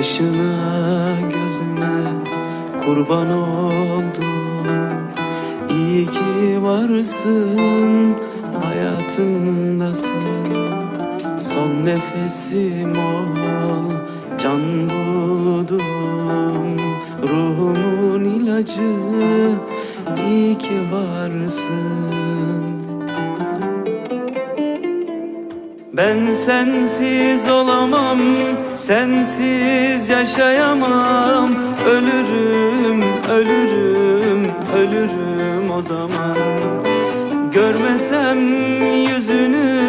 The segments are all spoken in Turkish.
Kaşına gözüne kurban oldum. İyi ki varsın hayatımdasın. Son nefesim ol can buldum. Ruhumun ilacı iyi ki varsın Ben sensiz olamam, sensiz yaşayamam. Ölürüm, ölürüm, ölürüm o zaman. Görmesem yüzünü,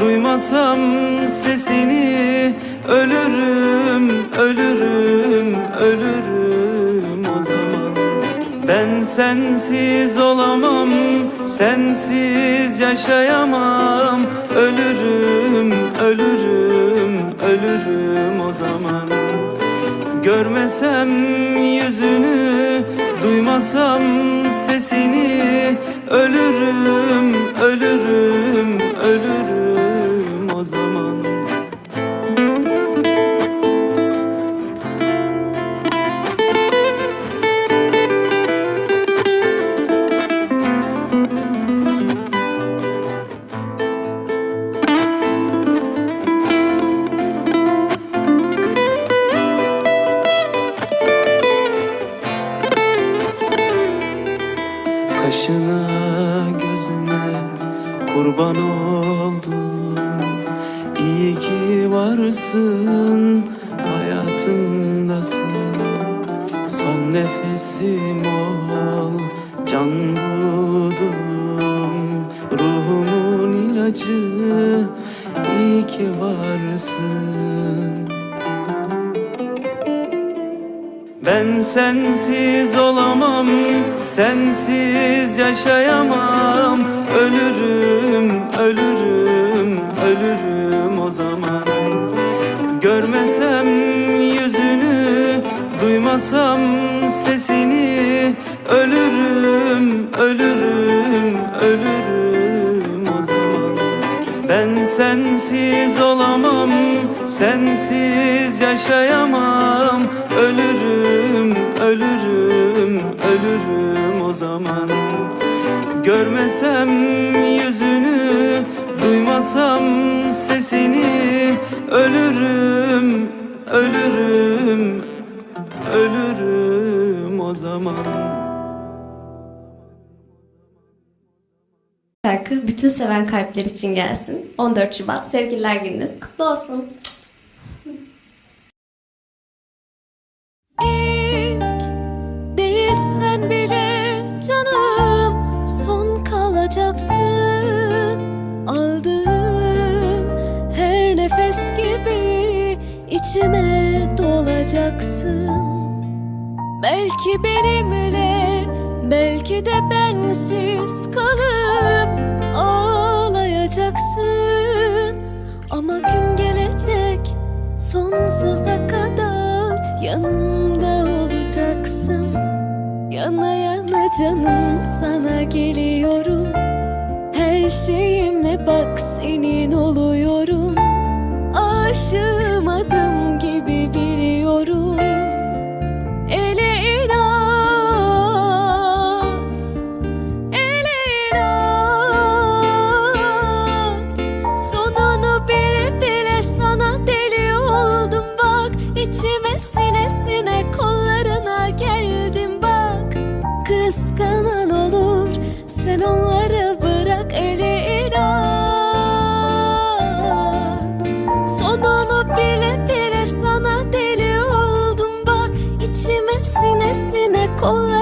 duymasam sesini. Ölürüm, ölürüm, ölürüm sensiz olamam, sensiz yaşayamam. Ölürüm, ölürüm, ölürüm o zaman. Görmesem yüzünü, duymasam sesini. Ölürüm, Kaşına gözüne kurban oldum. İyi ki varsın hayatımdasın. Son nefesim ol can buldum. Ruhumun ilacı iyi ki varsın Ben sensiz olamam, sensiz yaşayamam. Ölürüm, ölürüm, ölürüm o zaman. Görmesem yüzünü, duymasam sesini. Ölürüm, ölürüm, ölürüm o zaman. Ben sensiz olamam, sensiz yaşayamam. Ölürüm, ölürüm, ölürüm o zaman. Görmesem yüzünü, duymasam sesini. Ölürüm, ölürüm, ölürüm o zaman bütün seven kalpler için gelsin. 14 Şubat Sevgililer Gününüz kutlu olsun. İlk değilsen bile canım son kalacaksın aldığım her nefes gibi içime dolacaksın belki benimle belki de bensiz canım sana geliyorum. Her şeyimle bak senin oluyorum. Aşığım Sen onları bırak ele inat Sonunu bile bile sana deli oldum bak. İçime sine sine kolay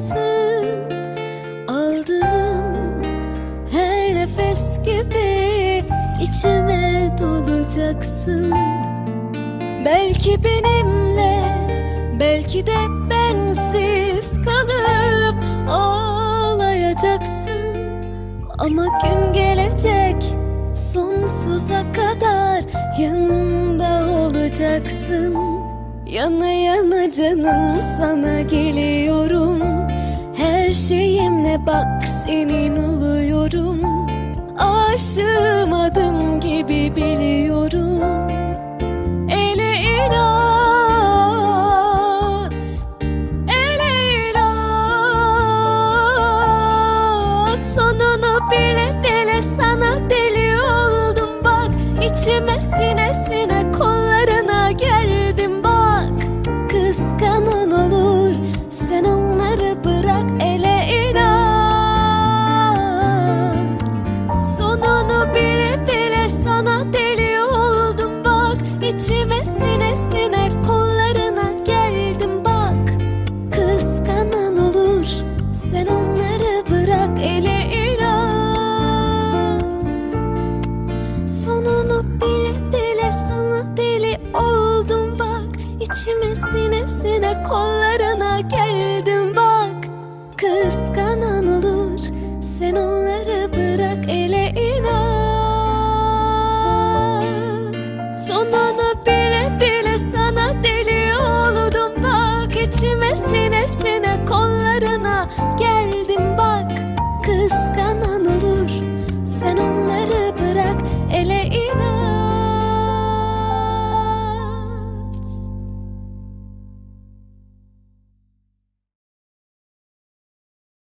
olacaksın her nefes gibi içime dolacaksın. Belki benimle, belki de bensiz kalıp ağlayacaksın. Ama gün gelecek sonsuza kadar yanımda olacaksın. Yana yana canım sana geliyorum. Her şeyimle bak senin oluyorum. Aşığım adım gibi biliyorum sonunu bile bile sana deli oldum bak. İçime sine sine kollarına geldim bak. Kıskanan olur sen olur